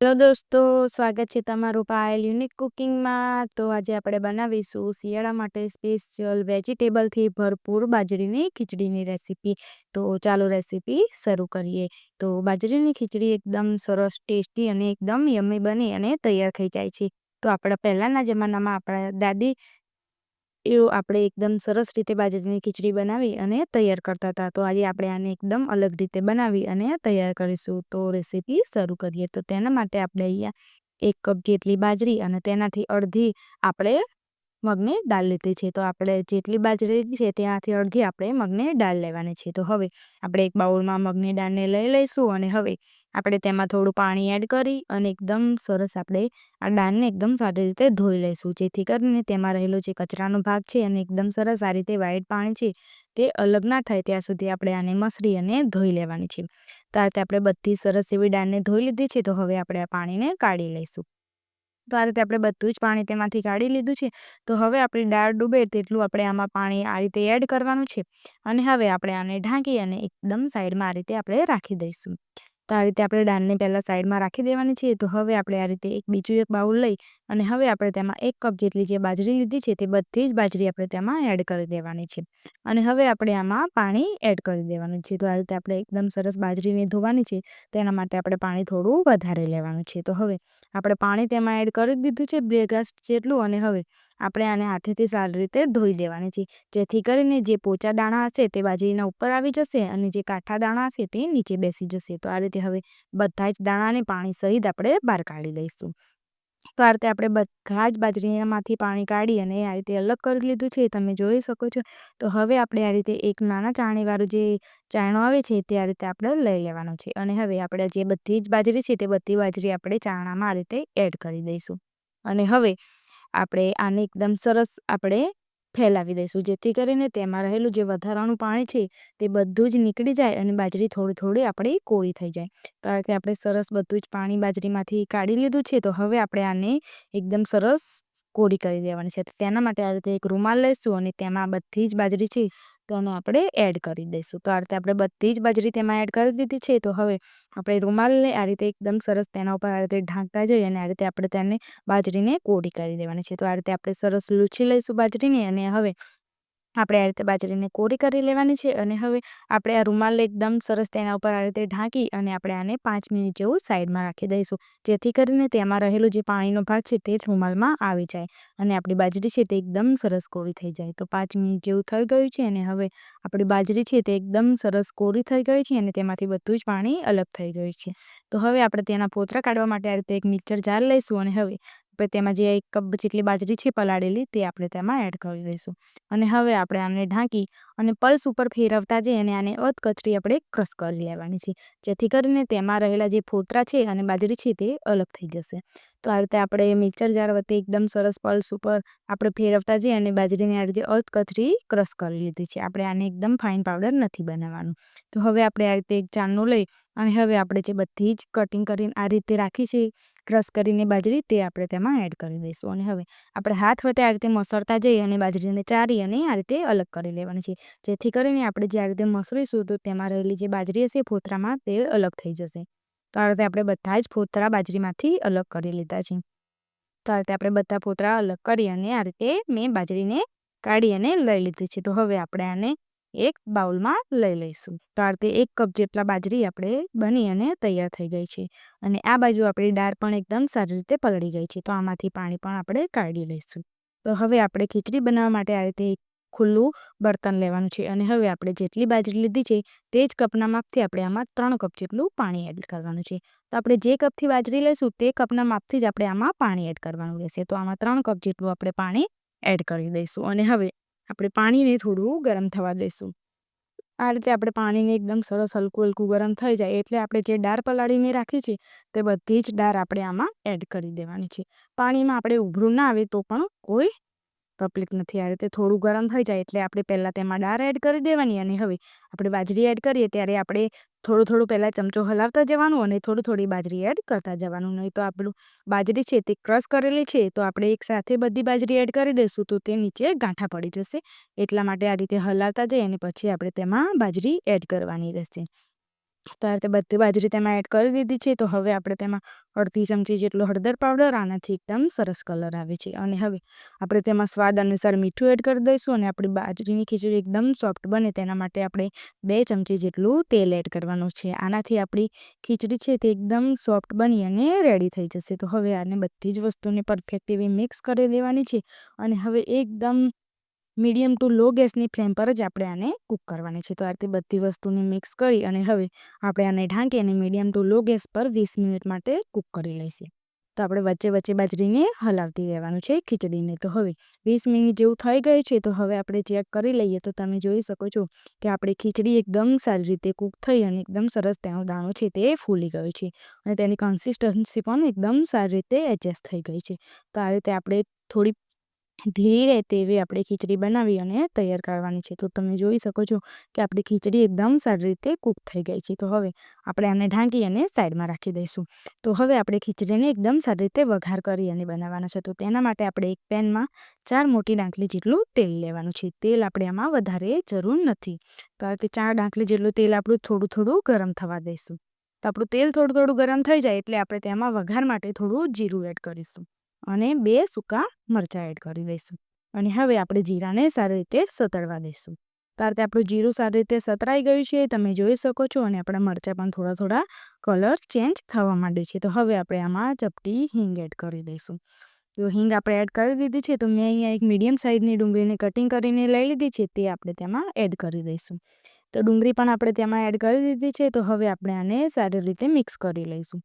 Hello દોસ્તો, સ્વાગત છે તમારું પાયલ યુનિક કુકિંગમાં. તો આજે આપણે બનાવીશું શિયાળા માટે સ્પેશિયલ વેજીટેબલથી ભરપૂર બાજરીની ખીચડીની રેસીપી. તો ચાલો રેસીપી શરૂ કરીએ. તો બાજરીની ખીચડી એકદમ સરસ, ટેસ્ટી અને એકદમ યમી બની અને તૈયાર થઈ જાય છે. તો આપણા પહેલાંના જમાનામાં આપણા દાદી એવું આપણે એકદમ સરસ રીતે બાજરીની ખીચડી બનાવી અને તૈયાર કરતા હતા. તો આજે આપણે આને એકદમ અલગ રીતે બનાવી અને તૈયાર કરીશું. તો રેસીપી શરૂ કરીએ. તો તેના માટે આપણે અહીંયા એક કપ જેટલી બાજરી અને તેનાથી અડધી આપણે મગની દાળ લીધી છે. તો આપણે જેટલી બાજરી છે ત્યાંથી અડધી આપણે મગને દાળ લેવાની છે. તો હવે આપણે એક બાઉલમાં મગની દાળને લઈ લઈશું અને હવે આપણે તેમાં થોડું પાણી એડ કરી અને એકદમ સરસ આપણે આ દાળને એકદમ સારી રીતે ધોઈ લઈશું. જેથી કરીને તેમાં રહેલો જે કચરાનો ભાગ છે અને એકદમ સરસ આ રીતે વ્હાઈટ પાણી છે તે અલગ ના થાય ત્યાં સુધી આપણે આને મસરી અને ધોઈ લેવાની છે. તો આ રીતે આપણે બધી સરસ એવી દાળને ધોઈ લીધી છે. તો હવે આપણે આ પાણીને કાઢી લઈશું. તો આ રીતે આપણે બધું જ પાણી તેમાંથી કાઢી લીધું છે. તો હવે આપણી દાળ ડૂબે તેટલું આપણે આમાં પાણી આ રીતે એડ કરવાનું છે. અને હવે આપણે આને ઢાંકી અને એકદમ સાઈડમાં આ રીતે આપણે રાખી દઈશું. તો આ રીતે આપણે દાળને પહેલાં સાઈડમાં રાખી દેવાની છે. તો હવે આપણે આ રીતે એક બીજું એક બાઉલ લઈ અને હવે આપણે તેમાં એક કપ જેટલી જે બાજરી લીધી છે તે બધી જ બાજરી આપણે તેમાં એડ કરી દેવાની છે. અને હવે આપણે આમાં પાણી એડ કરી દેવાનું છે. તો આ રીતે આપણે એકદમ સરસ બાજરીને ધોવાની છે. તેના માટે આપણે પાણી થોડું વધારે લેવાનું છે. તો હવે આપણે પાણી તેમાં એડ કરી દીધું છે. બે ગ્લાસ જેટલું અને હવે આપણે આને હાથેથી સારી રીતે ધોઈ દેવાની છે. જેથી કરીને જે પોચા દાણા હશે તે બાજરીના ઉપર આવી જશે અને જે કાંઠા દાણા હશે તે નીચે બેસી જશે. તો આ રીતે હવે બધા જ દાણાને પાણી સહિત આપણે બહાર કાઢી લઈશું. તો આ રીતે આપણે બધા જ બાજરીમાંથી પાણી કાઢી અને આ રીતે અલગ કરી લીધું છે. તમે જોઈ શકો છો. તો હવે આપણે આ રીતે એક નાના ચાણીવાળું જે ચાણો આવે છે તે આ રીતે આપણે લઈ લેવાનો છે. અને હવે આપણે જે બધી જ બાજરી છે તે બધી બાજરી આપણે ચાણામાં આ રીતે એડ કરી દઈશું. અને હવે આપણે આને એકદમ સરસ આપણે ફેલાવી દઈશું. જેથી કરીને તેમાં રહેલું જે વધારાનું પાણી છે, તે બધું જ નીકળી જાય અને બાજરી થોડી થોડી આપણી કોરી થઈ જાય. કારણ કે આપણે સરસ બધું જ પાણી બાજરીમાંથી કાઢી લીધું છે, તો હવે આપણે આને એકદમ સરસ કોરી કરી દેવાની છે. તેના માટે આ રીતે એક રૂમાલ લઈશું અને તેમાં બધી જ બાજરી છે તેને આપણે એડ કરી દઈશું. તો આ રીતે આપણે બધી જ બાજરી તેમાં એડ કરી દીધી છે. તો હવે આપણે રૂમાલને આ રીતે એકદમ સરસ તેના ઉપર આ રીતે ઢાંકતા જઈએ અને આ રીતે આપણે તેને બાજરીને કોરી કરી દેવાની છે. તો આ રીતે આપણે સરસ લૂછી લઈશું બાજરીને અને હવે આપણે આ રીતે બાજરીને કોરી કરી લેવાની છે અને હવે આપણે આ રૂમાલ એકદમ સરસ તેના ઉપર આ રીતે ઢાંકી અને આપણે આને પાંચ મિનિટ જેવું સાઈડમાં રાખી દઈશું. જેથી કરીને તેમાં રહેલું જે પાણીનો ભાગ છે તે રૂમાલમાં આવી જાય અને આપણી બાજરી છે તે એકદમ સરસ કોરી થઈ જાય. તો પાંચ મિનિટ જેવું થઈ ગયું છે અને હવે આપણી બાજરી છે તે એકદમ સરસ કોરી થઈ ગઈ છે અને તેમાંથી બધું જ પાણી અલગ થઈ ગયું છે. તો હવે આપણે તેના પોતરા કાઢવા માટે આ રીતે એક મિક્સર જાર લઈશું અને હવે તેમાં જે એક કપ જેટલી બાજરી છે પલાળેલી, તે આપણે તેમાં એડ કરી દઈશું. અને હવે આપણે આને ઢાંકી અને પલ્સ ઉપર ફેરવતા જઈ અને આને અધકચરી આપણે ક્રશ કરી લેવાની છે. જેથી કરીને તેમાં રહેલા જે ફોતરા છે અને બાજરી છે તે અલગ થઈ જશે. તો આ રીતે આપણે મિક્સર જાર વચ્ચે એકદમ સરસ પલ્સ ઉપર આપણે ફેરવતા જઈએ અને બાજરીને આ રીતે અધકચરી ક્રશ કરી લીધી છે. આપણે આને એકદમ ફાઇન પાવડર નથી બનાવવાનું. તો હવે આપણે આ રીતે એક ચારનું લઈ અને હવે આપણે જે બધી જ કટિંગ કરીને આ રીતે રાખી છે, ક્રશ કરીને બાજરી, તે આપણે તેમાં એડ કરી દઈશું. અને હવે આપણે હાથ વડે આ રીતે મસળતા જઈએ અને બાજરીને ચારી અને આ રીતે અલગ કરી લેવાની છે. જેથી કરીને આપણે જે તે મસળીશું તો તેમાં રહેલી જે બાજરી હશે ફોતરામાં તે અલગ થઈ જશે. તો આ રીતે આપણે બધા જ ફોતરા બાજરીમાંથી અલગ કરી લીધા છે. તો આ રીતે આપણે બધા ફોતરા અલગ કરી અને આ રીતે મેં બાજરીને કાઢી અને લઈ લીધી છે. તો હવે આપણે આને એક બાઉલમાં લઈ લઈશું. તો આ રીતે એક કપ જેટલા બાજરી આપણે બની અને તૈયાર થઈ ગઈ છે. અને આ બાજુ આપણી દાળ પણ એકદમ સારી રીતે પલળી ગઈ છે. તો આમાંથી પાણી પણ આપણે કાઢી લઈશું. તો હવે આપણે ખીચડી બનાવવા માટે આ રીતે એક ખુલ્લું બર્તન લેવાનું છે. અને હવે આપણે જેટલી બાજરી લીધી છે, તે જ કપના માપથી આપણે આમાં ત્રણ કપ જેટલું પાણી એડ કરવાનું છે. તો આપણે જે કપથી બાજરી લઈશું તે કપના માપથી જ આપણે આમાં પાણી એડ કરવાનું રહેશે. તો આમાં ત્રણ કપ જેટલું આપણે પાણી એડ કરી દઈશું. અને હવે આપણે પાણીને થોડું ગરમ થવા દઈશું. આ રીતે આપણે પાણીને એકદમ સરસ હલકું હલકું ગરમ થઈ જાય. એટલે આપણે જે ડાર પલાળીને રાખી છે, તે બધી જ ડાર આપણે આમાં એડ કરી દેવાની છે. પાણીમાં આપણે ઉભરું ના આવે તો પણ કોઈ તકલીફ નથી. આ રીતે થોડું ગરમ થઈ જાય એટલે આપણે પહેલાં તેમાં દાળ એડ કરી દેવાની અને હવે આપણે બાજરી એડ કરીએ ત્યારે આપણે થોડું થોડું પહેલાં ચમચો હલાવતા જવાનું અને થોડું થોડી બાજરી એડ કરતા જવાનું. નહીં તો આપણું બાજરી છે તે ક્રશ કરેલી છે તો આપણે એકસાથે બધી બાજરી એડ કરી દઈશું તો તે નીચે ગાંઠા પડી જશે. એટલા માટે આ રીતે હલાવતા જઈએ અને પછી આપણે તેમાં બાજરી એડ કરવાની રહેશે. તો તે બધી બાજરી તેમાં એડ કરી દીધી છે, તો હવે આપણે તેમાં અડધી ચમચી જેટલો હળદર પાવડર આનાથી એકદમ સરસ કલર આવે છે. અને હવે આપણે તેમાં સ્વાદ અનુસાર મીઠું એડ કરી દઈશું અને આપણી બાજરીની ખીચડી એકદમ સોફ્ટ બને તેના માટે આપણે બે ચમચી જેટલું તેલ એડ કરવાનું છે. આનાથી આપણી ખીચડી છે તે એકદમ સોફ્ટ બની અને રેડી થઈ જશે. તો હવે આને બધી જ વસ્તુને પરફેક્ટ એવી મિક્સ કરી દેવાની છે અને હવે એકદમ મીડિયમ ટુ લો ગેસની ફ્લેમ પર જ આપણે આને કૂક કરવાની છે. તો આ રીતે બધી વસ્તુને મિક્સ કરી અને હવે આપણે આને ઢાંકી અને મીડિયમ ટુ લો ગેસ પર વીસ મિનિટ માટે કૂક કરી લઈશું. તો આપણે વચ્ચે વચ્ચે બાજરીને હલાવતી રહેવાનું છે ખીચડીને. તો હવે વીસ મિનિટ જેવું થઈ ગયું છે તો હવે આપણે ચેક કરી લઈએ. તો તમે જોઈ શકો છો કે આપણી ખીચડી એકદમ સારી રીતે કૂક થઈ અને એકદમ સરસ તેનો દાણો છે તે ફૂલી ગયો છે અને તેની કન્સિસ્ટન્સી પણ એકદમ સારી રીતે એડજસ્ટ થઈ ગઈ છે. તો આ રીતે આપણે થોડી રહે તેવી આપણે ખીચડી બનાવી અને તૈયાર કરવાની છે. તો તમે જોઈ શકો છો કે આપણી ખીચડી એકદમ સારી રીતે કૂક થઈ ગઈ છે. તો હવે આપણે આને ઢાંકી અને સાઈડમાં રાખી દઈશું. તો હવે આપણે ખીચડીને એકદમ સારી રીતે વઘાર કરી અને બનાવવાના છે. તો તેના માટે આપણે એક પેનમાં ચાર મોટી ડાંકલી જેટલું તેલ લેવાનું છે. તેલ આપણે આમાં વધારે જરૂર નથી. કારણ કે ચાર ડાંકલી જેટલું તેલ આપણું થોડું થોડું ગરમ થવા દઈશું. તો આપણું તેલ થોડું થોડું ગરમ થઈ જાય એટલે આપણે તેમાં વઘાર માટે થોડું જીરું એડ કરીશું. અને બે સૂકા મરચાં એડ કરી દઈશું. અને હવે આપણે જીરાને સારી રીતે સતળવા દઈશું. તો આ રીતે આપણું જીરું સારી રીતે સતરાઈ ગયું છે તમે જોઈ શકો છો અને આપણા મરચાં પણ થોડા થોડા કલર ચેન્જ થવા માંડે છે. તો હવે આપણે આમાં ચપટી હિંગ એડ કરી દઈશું. તો હિંગ આપણે એડ કરી દીધી છે, તો મેં અહીંયા એક મીડિયમ સાઇઝની ડુંગળીને કટિંગ કરીને લઈ લીધી છે, તે આપણે તેમાં એડ કરી દઈશું. તો ડુંગળી પણ આપણે તેમાં એડ કરી દીધી છે, તો હવે આપણે આને સારી રીતે મિક્સ કરી લઈશું.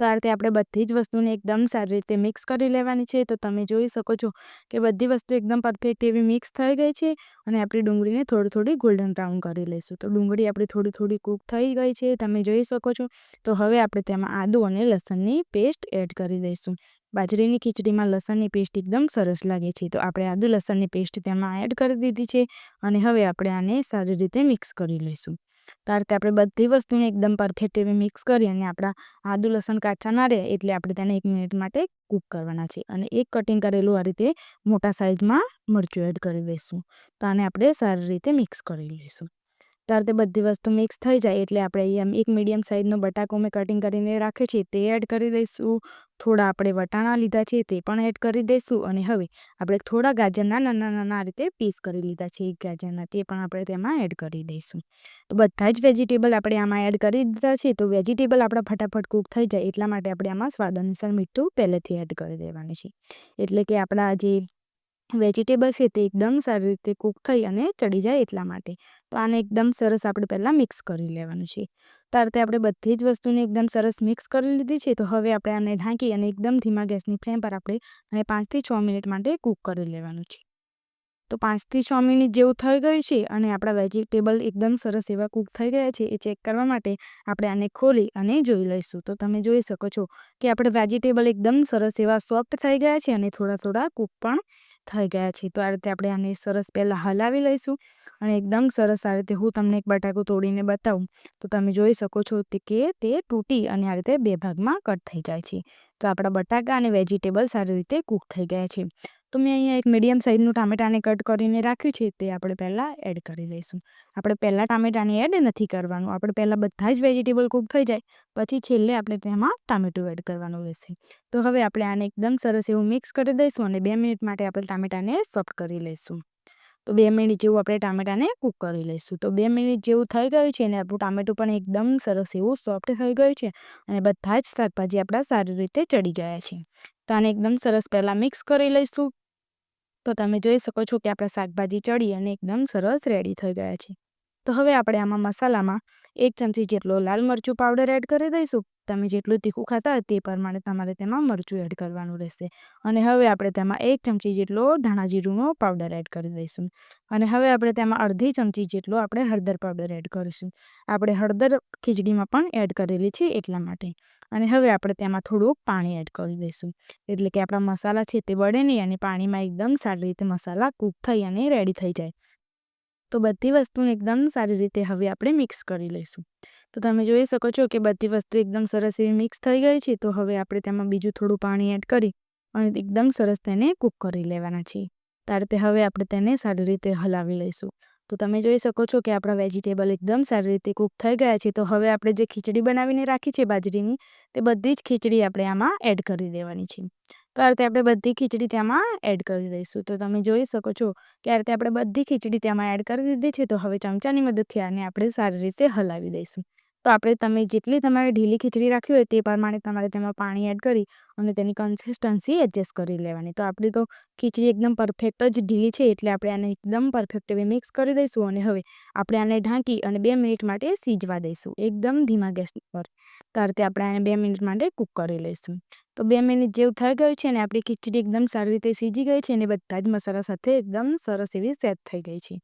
તો આ રીતે આપણે બધી જ વસ્તુને એકદમ સારી રીતે મિક્સ કરી લેવાની છે. તો તમે જોઈ શકો છો કે બધી વસ્તુ એકદમ પરફેક્ટ એવી મિક્સ થઈ ગઈ છે અને આપણી ડુંગળીને થોડી થોડી ગોલ્ડન બ્રાઉન કરી લઈશું. તો ડુંગળી આપણી થોડી થોડી કૂક થઈ ગઈ છે. તમે જોઈ શકો છો. તો હવે આપણે તેમાં આદુ અને લસણની પેસ્ટ એડ કરી દઈશું. બાજરીની ખીચડીમાં લસણની પેસ્ટ એકદમ સરસ લાગે છે. તો આપણે આદુ લસણની પેસ્ટ તેમાં એડ કરી દીધી છે અને હવે આપણે આને સારી રીતે મિક્સ કરી લઈશું. તો આ આપણે બધી વસ્તુને એકદમ પરફેક્ટ એવી મિક્સ કરી અને આપણા આદુ, લસણ, કાચા ના રહે એટલે આપણે તેને એક મિનિટ માટે કૂક કરવાના છે. અને એક કટિંગ કરેલું આ રીતે મોટા સાઇઝમાં મરચું એડ કરી દઈશું. તો આને આપણે સારી રીતે મિક્સ કરી લઈશું. તો તે બધી વસ્તુ મિક્સ થઈ જાય એટલે આપણે એમ એક મીડિયમ સાઇઝનો બટાકો મેં કટિંગ કરીને રાખ્યો છે તે એડ કરી દઈશું. થોડા આપણે વટાણા લીધા છે તે પણ એડ કરી દઈશું અને હવે આપણે થોડા ગાજરના નાના નાના રીતે પીસ કરી લીધા છે, એક ગાજરના તે પણ આપણે તેમાં એડ કરી દઈશું. તો બધા જ વેજીટેબલ આપણે આમાં એડ કરી દીધા છે, તો વેજીટેબલ આપણા ફટાફટ કૂક થઈ જાય એટલા માટે આપણે આમાં સ્વાદ અનુસાર મીઠું પહેલેથી એડ કરી દેવાનું છે. એટલે કે આપણા જે વેજીટેબલ છે તે એકદમ સારી રીતે કૂક થઈ અને ચડી જાય એટલા માટે. તો આને એકદમ સરસ આપણે પહેલાં મિક્સ કરી લેવાનું છે. તો આપણે બધી જ વસ્તુને એકદમ સરસ મિક્સ કરી લીધી છે. તો હવે આપણે આને ઢાંકી અને એકદમ ધીમા ગેસની ફ્લેમ પર આપણે અને પાંચથી છ મિનિટ માટે કૂક કરી લેવાનું છે. તો પાંચથી છ મિનિટ જેવું થઈ ગયું છે અને આપણા વેજીટેબલ એકદમ સરસ એવા કૂક થઈ ગયા છે એ ચેક કરવા માટે આપણે આને ખોલી અને જોઈ લઈશું. તો તમે જોઈ શકો છો કે આપણે વેજીટેબલ એકદમ સરસ એવા સોફ્ટ થઈ ગયા છે અને થોડા થોડા કૂક પણ થઈ ગયા છે. તો આ રીતે આપણે આને સરસ પહેલાં હલાવી લઈશું અને એકદમ સરસ આ રીતે હું તમને એક બટાકું તોડીને બતાવું. તો તમે જોઈ શકો છો કે તે તૂટી અને આ રીતે બે ભાગમાં કટ થઈ જાય છે. તો આપણા બટાકા અને વેજીટેબલ સારી રીતે કૂક થઈ ગયા છે. તો મેં અહીંયા એક મીડિયમ સાઇઝનું ટામેટાને કટ કરીને રાખ્યું છે, તે આપણે પહેલાં એડ કરી દઈશું આપણે પહેલાં ટામેટાને એડ નથી કરવાનું, આપણે પહેલાં બધા જ વેજીટેબલ કૂક થઈ જાય, પછી છેલ્લે આપણે તેમાં ટામેટું એડ કરવાનું રહેશે. તો હવે આપણે આને એકદમ સરસ એવું મિક્સ કરી દઈશું અને બે મિનિટ માટે આપણે ટામેટાને સોફ્ટ કરી લઈશું. તો બે મિનિટ જેવું આપણે ટામેટાને કૂક કરી લઈશું. તો બે મિનિટ જેવું થઈ ગયું છે અને આપણું ટામેટું પણ એકદમ સરસ એવું સોફ્ટ થઈ ગયું છે અને બધા જ શાકભાજી આપણા સારી રીતે ચડી ગયા છે. તો આને એકદમ સરસ પહેલાં મિક્સ કરી લઈશું. તો તમે જોઈ શકો છો કે આપણા શાકભાજી ચડી અને એકદમ સરસ રેડી થઈ ગયા છે. તો હવે આપણે આમાં મસાલામાં એક ચમચી જેટલો લાલ મરચું પાવડર એડ કરી દઈશું. તમે જેટલું તીખું ખાતા હોય તે પ્રમાણે તમારે તેમાં મરચું એડ કરવાનું રહેશે. અને હવે આપણે તેમાં એક ચમચી જેટલો ધાણા જીરુંનો પાવડર એડ કરી દઈશું. અને હવે આપણે તેમાં અડધી ચમચી જેટલો આપણે હળદર પાવડર એડ કરીશું. આપણે હળદર ખીચડીમાં પણ એડ કરેલી છે એટલા માટે. અને હવે આપણે તેમાં થોડુંક પાણી એડ કરી દઈશું. એટલે કે આપણા મસાલા છે તે બળે નહીં અને પાણીમાં એકદમ સારી રીતે મસાલા કૂક થઈ અને રેડી થઈ જાય. તો બધી વસ્તુને એકદમ સારી રીતે હવે આપણે મિક્સ કરી લઈશું. તો તમે જોઈ શકો છો કે બધી વસ્તુ એકદમ સરસ એવી મિક્સ થઈ ગઈ છે, તો હવે આપણે તેમાં બીજું થોડું પાણી એડ કરી અને એકદમ સરસ તેને કૂક કરી લેવાના છે તાર તે હવે આપણે તેને સારી રીતે હલાવી લઈશું. તો તમે જોઈ શકો છો કે આપણા વેજીટેબલ એકદમ સારી રીતે કૂક થઈ ગયા છે, તો હવે આપણે જે ખીચડી બનાવીને રાખી છે બાજરીની, તે બધી જ ખીચડી આપણે આમાં એડ કરી દેવાની છે. તો આ આપણે બધી ખીચડી તેમાં એડ કરી દઈશું. તો તમે જોઈ શકો છો કે આ રીતે આપણે બધી ખીચડી તેમાં એડ કરી દીધી છે, તો હવે ચમચાની મદદથી આને આપણે સારી રીતે હલાવી દઈશું. તો આપણે તમે જેટલી તમારે ઢીલી ખીચડી રાખવી હોય તે પ્રમાણે તમારે તેમાં પાણી એડ કરી અને તેની કન્સિસ્ટન્સી એડજસ્ટ કરી લેવાની. તો આપણી તો ખીચડી એકદમ પરફેક્ટ જ ઢીલી છે એટલે આપણે આને એકદમ પરફેક્ટ એવી મિક્સ કરી દઈશું અને હવે આપણે આને ઢાંકી અને બે મિનિટ માટે સીજવા દઈશું. એકદમ ધીમા ગેસ પર. ત્યારે તે આપણે આને બે મિનિટ માટે કૂક કરી લઈશું. તો બે મિનિટ જેવું થઈ ગયું છે અને આપણી ખીચડી એકદમ સારી રીતે સીજી ગઈ છે અને બધા જ મસાલા સાથે એકદમ સરસ એવી સેટ થઈ ગઈ છે.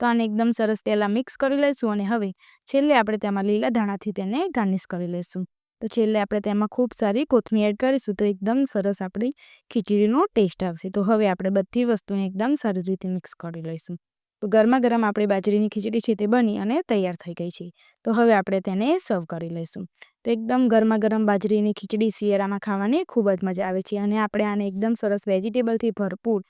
તો આને એકદમ સરસ પહેલાં મિક્સ કરી લઈશું અને હવે છેલ્લે આપણે તેમાં લીલા ધાણાથી તેને ગાર્નિશ કરી લઈશું. તો છેલ્લે આપણે તેમાં ખૂબ સારી કોથમીર એડ કરીશું તો એકદમ સરસ આપણી ખીચડીનો ટેસ્ટ આવશે. તો હવે આપણે બધી વસ્તુને એકદમ સારી રીતે મિક્સ કરી લઈશું. તો ગરમા ગરમ આપણી બાજરીની ખીચડી છે તે બની અને તૈયાર થઈ ગઈ છે. તો હવે આપણે તેને સર્વ કરી લઈશું. તો એકદમ ગરમા ગરમ બાજરીની ખીચડી શિયાળામાં ખાવાની ખૂબ જ મજા આવે છે અને આપણે આને એકદમ સરસ વેજીટેબલથી ભરપૂર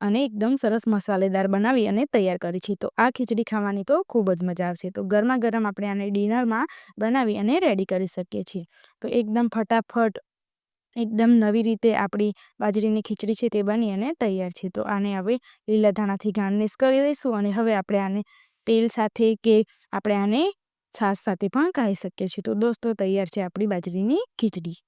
અને એકદમ સરસ મસાલેદાર બનાવી અને તૈયાર કરી છે. તો આ ખીચડી ખાવાની તો ખૂબ જ મજા આવશે. તો ગરમા ગરમ આપણે આને ડિનરમાં બનાવી અને રેડી કરી શકીએ છીએ. તો એકદમ ફટાફટ, એકદમ નવી રીતે આપણી બાજરીની ખીચડી છે તે બની અને તૈયાર છે. તો આને હવે લીલા ધાણાથી ગાર્નિશ કરી દઈશું અને હવે આપણે આને તેલ સાથે કે આપણે આને છાશ સાથે પણ ખાઈ શકીએ છીએ. તો દોસ્તો, તૈયાર છે આપણી બાજરીની ખીચડી.